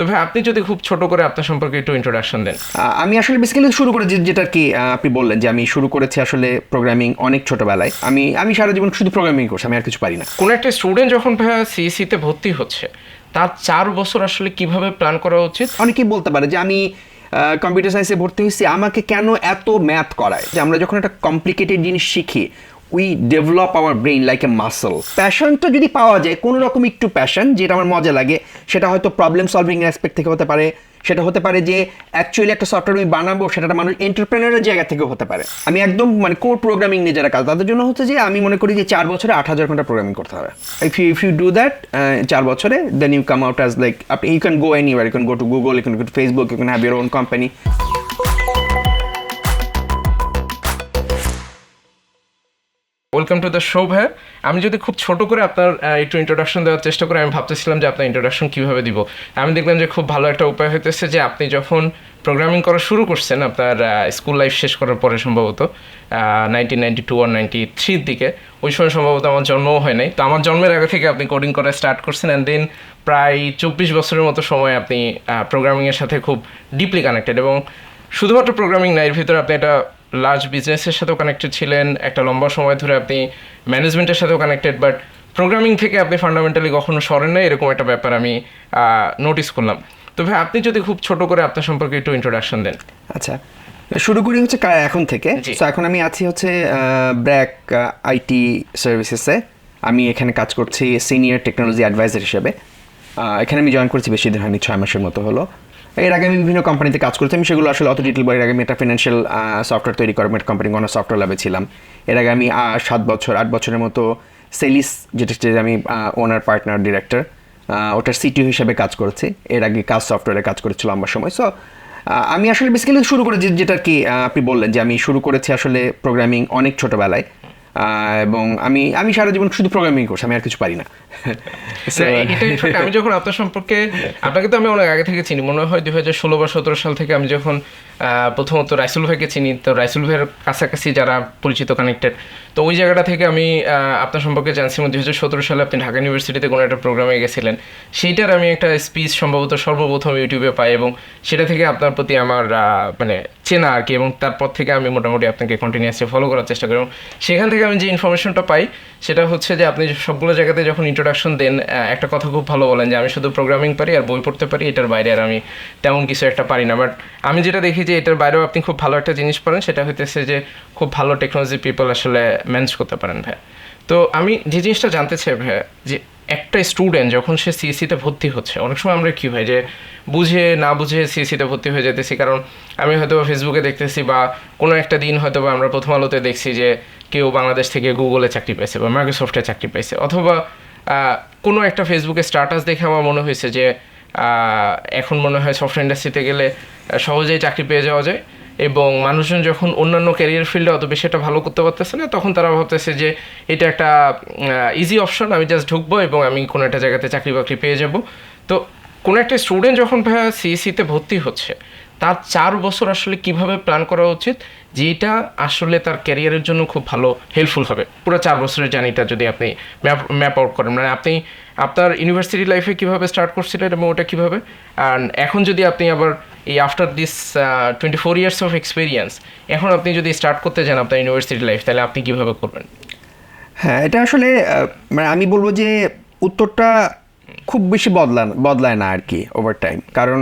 তো ভাই আপনি যদি খুব ছোট করে আপনার সম্পর্কে একটু ইন্ট্রোডাকশন দেন। আমি আসলে বেসিক্যালি শুরু করে যেটা কি আপনি বললেন যে আমি শুরু করেছি আসলে প্রোগ্রামিং অনেক ছোটবেলায়। আমি আমি সারা জীবন শুধু প্রোগ্রামিং করছি আমি আর কিছু পারি না। কোনো একটা স্টুডেন্ট যখন ভাইয়া সিএসিতে ভর্তি হচ্ছে তার চার বছর আসলে কীভাবে প্ল্যান করা উচিত? অনেকেই বলতে পারে যে আমি কম্পিউটার সায়েন্সে ভর্তি হয়েছি আমাকে কেন এত ম্যাথ করায়? যে আমরা যখন একটা কমপ্লিকেটেড জিনিস শিখি we develop our brain like a muscle প্যাশনটা যদি পাওয়া যায়, কোনো রকম একটু প্যাশন যেটা আমার মজা লাগে, সেটা হয়তো প্রবলেম সলভিং অ্যাসপেক্ট থেকে হতে পারে, সেটা হতে পারে যে অ্যাকচুয়ালি একটা সফটওয়্যার আমি বানাবো সেটা মানুষ এন্টারপ্রেনারের জায়গা থেকেও হতে পারে। আমি একদম মানে কোর প্রোগ্রামিং নিয়ে যারা কাজ, তাদের জন্য হচ্ছে যে আমি মনে করি যে চার বছরে আট হাজার ঘণ্টা প্রোগ্রামিং করতে হবে। If you if you do that চার বছরে then you come out as like you can go anywhere you can go to Google you can go to Facebook you can have your own company welcome to the show ভাইয়া আমি যদি খুব ছোট করে আপনার একটু ইন্ট্রোডাকশন দেওয়ার চেষ্টা করি, আমি ভাবতেছিলাম যে আপনার ইন্ট্রোডাকশন কীভাবে দিব। আমি দেখলাম যে খুব ভালো একটা উপায় হইতেছে যে আপনি যখন প্রোগ্রামিং করা শুরু করছেন, আপনার স্কুল লাইফ শেষ করার পরে সম্ভবত নাইনটিন নাইনটি টু আর নাইনটি থ্রির দিকে, ওই সময় সম্ভবত আমার জন্মও হয় নাই। তো আমার জন্মের আগে থেকে আপনি কোডিং করা স্টার্ট করছেন অ্যান্ড দেন প্রায় চব্বিশ বছরের মতো সময় আপনি প্রোগ্রামিংয়ের সাথে খুব ডিপলি কানেক্টেড এবং শুধুমাত্র প্রোগ্রামিং না, এর ভিতরে আপনি একটা লার্জ বিজনেসের সাথেও কানেক্টেড ছিলেন একটা লম্বা সময় ধরে আপনি ম্যানেজমেন্টের সাথেও কানেক্টেড বাট প্রোগ্রামিং থেকে আপনি ফান্ডামেন্টালি কখনো সরেন না এরকম একটা ব্যাপার আমি নোটিস করলাম। তো ভাই আপনি যদি খুব ছোট করে আপনার সম্পর্কে একটু ইন্ট্রোডাকশন দেন। আচ্ছা শুরু করি হচ্ছে এখন থেকে। তো এখন আমি আছি হচ্ছে ব্র্যাক আইটি সার্ভিসেসে আমি এখানে কাজ করছি সিনিয়র টেকনোলজি অ্যাডভাইজার হিসেবে। এখানে আমি জয়েন করছি বেশি দিন হয়নি ছয় মাসের মতো হলো। এর আগে আমি বিভিন্ন কোম্পানিতে কাজ করছি, আমি সেগুলো আসলে অত ডিটেল এর আগে আমি একটা ফিনান্সিয়াল সফটওয়্যার তৈরি করার একটা কোম্পানি কোনো সফটওয়্যার ল্যাবে ছিলাম। এর আগে আমি সাত বছর, আট বছরের মতো সেলিস যেটা আমি ওনার পার্টনার ডিরেক্টর ওটার সিটিও হিসাবে কাজ করেছি। এর আগে কাজ সফটওয়্যারে কাজ করেছিল আমার সময়। সো আমি আসলে বেসিক্যালি শুরু করে যেটা কি আপনি বললেন যে আমি শুরু করেছি আসলে প্রোগ্রামিং অনেক ছোটবেলায়। এবং আমি আমি সারা জীবন শুধু প্রোগ্রামিং করছি, আমি আর কিছু পারি না। আমি যখন আপনার সম্পর্কে, আপনাকে তো আমি অনেক আগে থেকে চিনি, মনে হয় দুই হাজার ষোলো বা সতেরো সাল থেকে আমি যখন প্রথমত রাইসুল ভাইকে চিনি, তো রাইসুল ভাইয়ের কাছাকাছি যারা পরিচিত কানেক্টেড তো ওই জায়গাটা থেকে আমি আপনার সম্পর্কে জানছিলাম দুই হাজার সতেরো সালে আপনি ঢাকা ইউনিভার্সিটিতে কোনো একটা প্রোগ্রামে গেছিলেন। সেইটার আমি একটা স্পিচ সম্ভবত সর্বপ্রথম ইউটিউবে পাই এবং সেটা থেকে আপনার প্রতি আমার মানে চেনা আর কি, এবং তারপর থেকে আমি মোটামুটি আপনাকে কন্টিনিউয়াসলি ফলো করার চেষ্টা করি। এবং সেখান থেকে আমি যে ইনফরমেশনটা পাই, সেটা হচ্ছে যে আপনি সবগুলো জায়গাতে যখন ইন্ট্রোডাকশন দেন একটা কথা খুব ভালো বলেন যে আমি শুধু প্রোগ্রামিং পারি আর বই পড়তে পারি, এটার বাইরে আর আমি তেমন কিছু একটা পারি না। বাট আমি যেটা দেখি যে এটার বাইরেও আপনি খুব ভালো একটা জিনিস পারেন, সেটা হইতেছে যে খুব ভালো টেকনোলজি পিপল আসলে ম্যানেজ করতে পারেন ভাই তো আমি যে জিনিসটা জানতে চাই ভাই যে একটা স্টুডেন্ট যখন সে সিএসিতে ভর্তি হচ্ছে, অনেক সময় আমরা কী হয় যে বুঝে না বুঝে সিএসিতে ভর্তি হয়ে যেতেছি, কারণ আমি হয়তো ফেসবুকে দেখতেছি বা কোনো একটা দিন হয়তো বা আমরা প্রথম আলোতে দেখছি যে কেউ বাংলাদেশ থেকে গুগলে চাকরি পাইছে বা মাইক্রোসফটে চাকরি পাইছে, অথবা কোনো একটা ফেসবুকে স্ট্যাটাস দেখে আমার মনে হয়েছে যে এখন মনে হয় সফটওয়্যার ইন্ডাস্ট্রিতে গেলে সহজেই চাকরি পেয়ে যাওয়া যায়। এবং মানুষজন যখন অন্যান্য ক্যারিয়ার ফিল্ডে অত বেশি একটা ভালো করতে পারতেছে না, তখন তারা ভাবতেছে যে এটা একটা ইজি অপশন আমি জাস্ট ঢুকবো এবং আমি কোনো একটা জায়গাতে চাকরি বাকরি পেয়ে যাব। তো কোনো একটা স্টুডেন্ট যখন ভাইয়া সিএসিতে ভর্তি হচ্ছে, তার চার বছর আসলে কীভাবে প্ল্যান করা উচিত, যেটা আসলে তার ক্যারিয়ারের জন্য খুব ভালো হেল্পফুল হবে। পুরো চার বছরের জার্নিটা যদি আপনি ম্যাপ ম্যাপ আউট করেন। মানে আপনি আপনার ইউনিভার্সিটি লাইফে কীভাবে স্টার্ট করছিলেন এবং ওটা কীভাবে? আর এখন যদি আপনি আবার এই after this twenty four years of experience এখন আপনি যদি স্টার্ট করতে চান আপনার ইউনিভার্সিটি লাইফ তাহলে আপনি কীভাবে করবেন? হ্যাঁ এটা আসলে মানে আমি বলব যে উত্তরটা খুব বেশি বদলা, বদলায় না আর কি ওভার টাইম কারণ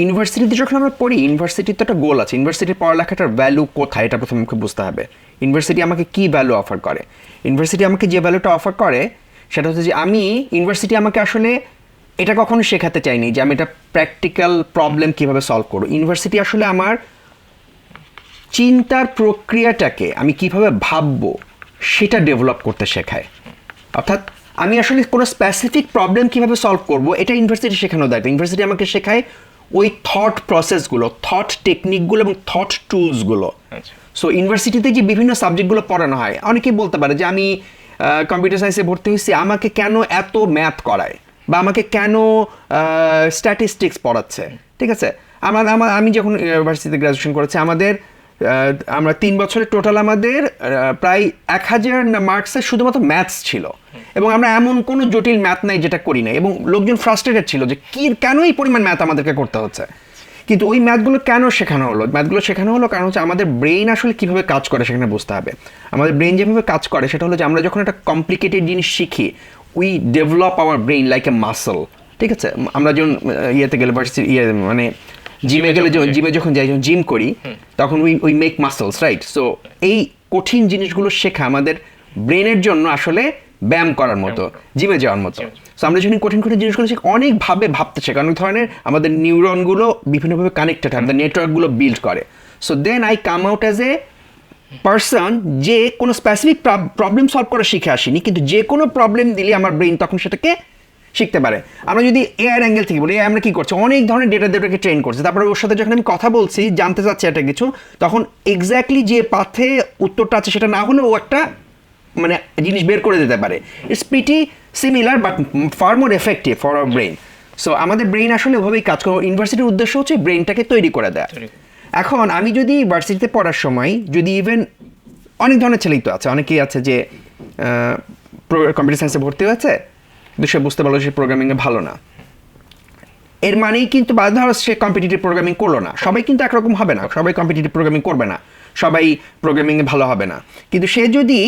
ইউনিভার্সিটিতে যখন আমরা পড়ি ইউনিভার্সিটির তো একটা গোল আছে। ইউনিভার্সিটির পড়ালেখাটার ভ্যালু কোথায়? এটা প্রথমে আমাকে বুঝতে হবে। ইউনিভার্সিটি আমাকে কি ভ্যালু অফার করে? ইউনিভার্সিটি আমাকে যে ভ্যালুটা অফার করে সেটা হচ্ছে যে আমি ইউনিভার্সিটি আমাকে আসলে এটা কখনো শেখাতে চাইনি যে আমি এটা প্র্যাকটিক্যাল প্রবলেম কীভাবে সলভ করব। ইউনিভার্সিটি আসলে আমার চিন্তার প্রক্রিয়াটাকে আমি কীভাবে ভাববো সেটা ডেভেলপ করতে শেখায়। অর্থাৎ আমি আসলে কোনো স্পেসিফিক প্রবলেম কীভাবে সলভ করব এটা ইউনিভার্সিটি শেখানো দায়িত্ব। ইউনিভার্সিটি আমাকে শেখায় ওই থট প্রসেসগুলো থট টেকনিকগুলো এবং থট টুলসগুলো সো ইউনিভার্সিটিতে যে বিভিন্ন সাবজেক্টগুলো পড়ানো হয়। অনেকেই বলতে পারে যে আমি কম্পিউটার সায়েন্সে ভর্তি হয়েছি, আমাকে কেন এত ম্যাথ করায়? বা আমাকে কেন স্ট্যাটিস্টিক্স পড়াচ্ছে? ঠিক আছে? আমার আমার আমি যখন ইউনিভার্সিটিতে গ্র্যাজুয়েশন করেছি, আমাদের আমরা তিন বছরে টোটাল আমাদের প্রায় এক হাজার মার্কসের শুধুমাত্র ম্যাথস ছিল। এবং আমরা এমন কোনো জটিল ম্যাথ নাই যেটা করি নাই। এবং লোকজন ফ্রাস্ট্রেটেড ছিল যে কি কেন এই পরিমাণ ম্যাথ আমাদেরকে করতে হচ্ছে? কিন্তু ওই ম্যাথগুলো কেন শেখানো হলো? ম্যাথগুলো শেখানো হলো কারণ হচ্ছে আমাদের ব্রেইন আসলে কীভাবে কাজ করে সেখানে বুঝতে হবে। আমাদের ব্রেইন যেভাবে কাজ করে সেটা হলো যে আমরা যখন একটা কমপ্লিকেটেড জিনিস শিখি we develop our brain like a muscle ঠিক আছে? আমরা যখন ইয়েতে গেলে ভার্সিটি ইয়ে মানে জিমে গেলে যখন জিমে যখন যাই যখন জিম করি তখন we we make muscles right so এই কঠিন জিনিসগুলো শেখা আমাদের ব্রেনের জন্য আসলে ব্যায়াম করার মতো জিমে যাওয়ার মতো। সো আমরা যখন কঠিন কঠিন জিনিসগুলো শিখি অনেকভাবে ভাবতে শেখা অনেক ধরনের আমাদের নিউরনগুলো বিভিন্নভাবে কানেক্টেড হয়, আমাদের নেটওয়ার্কগুলো বিল্ড করে। So then I come out as a person যে কোনো স্পেসিফিক প্রবলেম সলভ করা শিখে আসিনি, কিন্তু যে কোনো প্রবলেম দিলে আমার ব্রেন তখন সেটাকে শিখতে পারে। আমরা যদি এআর অ্যাঙ্গেল থেকে বলি, আমরা কী করছি? অনেক ধরনের ডেটা ডেটাকে ট্রেন করছি। তারপরে ওর সাথে যখন আমি কথা বলছি, জানতে চাচ্ছি একটা কিছু, তখন এক্স্যাক্টলি যে পাথে উত্তরটা আছে সেটা না হলেও ও একটা মানে জিনিস বের করে দিতে পারে। It's pretty similar but far more effective for our brain so আমাদের ব্রেন আসলে ওভাবেই কাজ করে। ইউনিভার্সিটির উদ্দেশ্য হচ্ছে ব্রেনটাকে তৈরি করে দেয়। এখন আমি যদি ভার্সিটিতে পড়ার সময় যদি ইভেন অনেক ধরনের ছেলেই তো আছে অনেকেই আছে যে কম্পিউটার সায়েন্সে ভর্তি হয়েছে কিন্তু সে বুঝতে পারল সে প্রোগ্রামিংয়ে ভালো না। এর মানেই কিন্তু বাধ্য ধরো সে কম্পিটিটিভ প্রোগ্রামিং করল না। সবাই কিন্তু একরকম হবে না। সবাই কম্পিটিটিভ প্রোগ্রামিং করবে না। সবাই প্রোগ্রামিংয়ে ভালো হবে না। কিন্তু সে যদি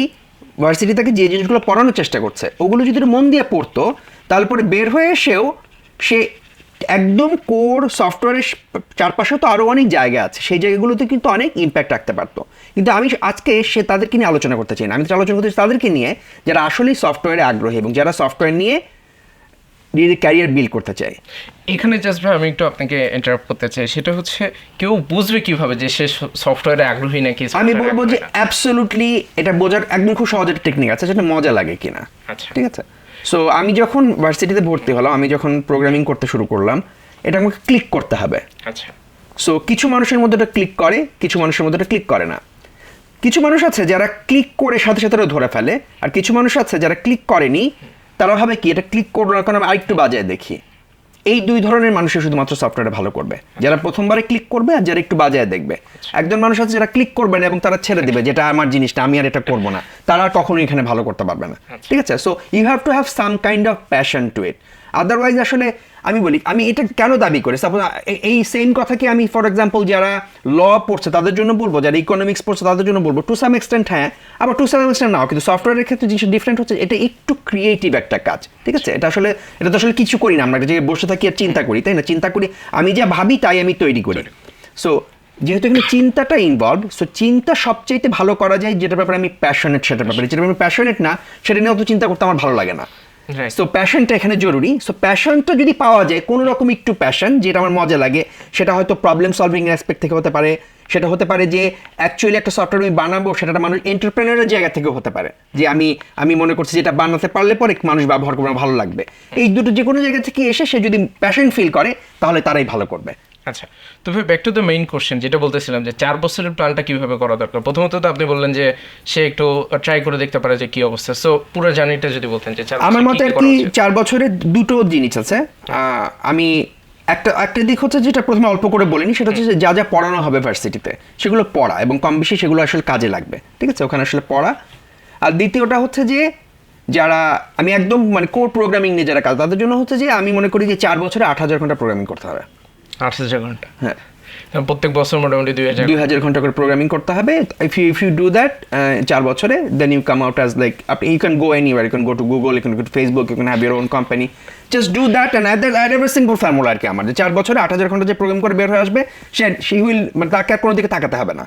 ভার্সিটি থেকে যে জিনিসগুলো পড়ানোর চেষ্টা করছে, ওগুলো যদি মন দিয়ে পড়তো তারপরে বের হয়ে এসেও সে একদম কোর সফটওয়্যারের চারপাশে তো আরও অনেক জায়গা আছে, সেই জায়গাগুলোতে কিন্তু অনেক ইম্প্যাক্ট রাখতে পারতো। কিন্তু আমি আজকে সে তাদেরকে নিয়ে আলোচনা করতে চাই না। আমি তো আলোচনা করতে চাই তাদেরকে নিয়ে যারা আসলেই সফটওয়্যারে আগ্রহী এবং যারা সফটওয়্যার নিয়ে নিজেদের ক্যারিয়ার বিল্ড করতে চায় এখানে জাস্ট ভাই আমি একটু আপনাকে ইন্টারাপ্ট করতে চাই। সেটা হচ্ছে কেউ বুঝবে কীভাবে যে সে সফটওয়্যারে আগ্রহী নাকি আমি বলব যে অ্যাবসলুটলি এটা বোঝার একদম খুব সহজ একটা টেকনিক আছে যেটা মজা লাগে কিনা। আচ্ছা। ঠিক আছে? সো আমি যখন ভার্সিটিতে ভর্তি হলাম আমি যখন প্রোগ্রামিং করতে শুরু করলাম এটা আমাকে ক্লিক করতে হবে। আচ্ছা। সো কিছু মানুষের মধ্যে এটা ক্লিক করে কিছু মানুষের মধ্যে এটা ক্লিক করে না। কিছু মানুষ আছে যারা ক্লিক করে সাথে সাথে ধরে ফেলে আর কিছু মানুষ আছে যারা ক্লিক করেনি তারা ভাবে কি এটা ক্লিক করব না কারণ আমি আরেকটু বাজায় দেখি। এই দুই ধরনের মানুষের শুধুমাত্র সফটওয়্যারে ভালো করবে। যারা প্রথমবারে ক্লিক করবে আর যারা একটু বাজায় দেখবে। একজন মানুষ আছে যারা ক্লিক করবে না এবং তারা ছেড়ে দেবে যেটা আমার জিনিসটা আমি আর এটা করব না। তারা কখনো কখনোই এখানে ভালো করতে পারবে না। ঠিক আছে? So you have to have some kind of passion to it otherwise আসলে আমি বলি আমি এটা কেন দাবি করি? সাপোজ এই সেম কথা কি আমি ফর এক্সাম্পল যারা ল পড়ছে তাদের জন্য বলব যারা ইকোনমিক্স পড়ছে তাদের জন্য বলব টু সাম এক্সটেন্ট হ্যাঁ আবার টু সাম এক্সটেন্ট নাও কিন্তু সফটওয়্যারের ক্ষেত্রে জিনিস ডিফারেন্ট হচ্ছে এটা একটু ক্রিয়েটিভ একটা কাজ ঠিক আছে? এটা আসলে এটা তো আসলে কিছু করি না আমরা যে বসে থাকি আর চিন্তা করি তাই না? চিন্তা করি আমি যা ভাবি তাই আমি তৈরি করি। সো যেহেতু এখানে চিন্তাটা ইনভলভ সো চিন্তা সবচাইতে ভালো করা যায় যেটার ব্যাপারে আমি প্যাশনেট সেটার ব্যাপারে। যেটা আমি প্যাশনেট না সেটা নিয়ে অত চিন্তা করতে আমার ভালো লাগে না. সো প্যাশনটা এখানে জরুরি। সো প্যাশনটা যদি পাওয়া যায়, কোনো রকম একটু প্যাশন যেটা আমার মজা লাগে, সেটা হয়তো প্রবলেম সলভিং অ্যাসপেক্ট থেকে হতে পারে। সেটা হতে পারে যে অ্যাকচুয়ালি একটা সফটওয়্যার আমি বানাবো, সেটা মানুষ এন্টারপ্রেনারের জায়গা থেকেও হতে পারে। যে, আমি আমি মনে করছি যেটা বানাতে পারলে পরে মানুষ ব্যবহার করবে ভালো লাগবে। এই দুটো যে কোনো জায়গা থেকে এসে সে যদি প্যাশন ফিল করে, তাহলে তারাই ভালো করবে। আচ্ছা তো ভাই back to the main question যেটা বলতেছিলাম যে চার বছরের প্ল্যানটা কীভাবে করা দরকার? প্রথমত তো আপনি বললেন যে সে একটু ট্রাই করে দেখতে পারে যে কি অবস্থা। সো পুরো জার্নিটা যদি বলতেন যে আমার মতে আর কি চার বছরে দুটো জিনিস আছে। আমি একটা একটা দিক হচ্ছে যেটা প্রথমে অল্প করে বলিনি সেটা হচ্ছে যা যা পড়ানো হবে ভার্সিটিতে সেগুলো পড়া এবং কম বেশি সেগুলো আসলে কাজে লাগবে। ঠিক আছে? ওখানে আসলে পড়া। আর দ্বিতীয়টা হচ্ছে যে যারা আমি একদম মানে কোর প্রোগ্রামিং নিয়ে যারা কাজ তাদের জন্য হচ্ছে যে আমি মনে করি যে চার বছরে আট হাজার ঘণ্টা প্রোগ্রামিং করতে হবে। আট হাজার ঘণ্টা। হ্যাঁ। প্রত্যেক বছর মোটামুটি দুই হাজার দুই হাজার ঘণ্টা করে প্রোগ্রামিং করতে হবে। If you if you do that চার বছরে then you come out as like আপনি you can go anywhere you can go to Google you can go to Facebook you can have your own company just do that and at that ever formula আর কি আমার। যে চার বছরে আট হাজার ঘণ্টা যে প্রোগ্রাম করে বের হয়ে আসবে সে সি উইল মানে তাকে আর কোনো দিকে তাকাতে হবে না।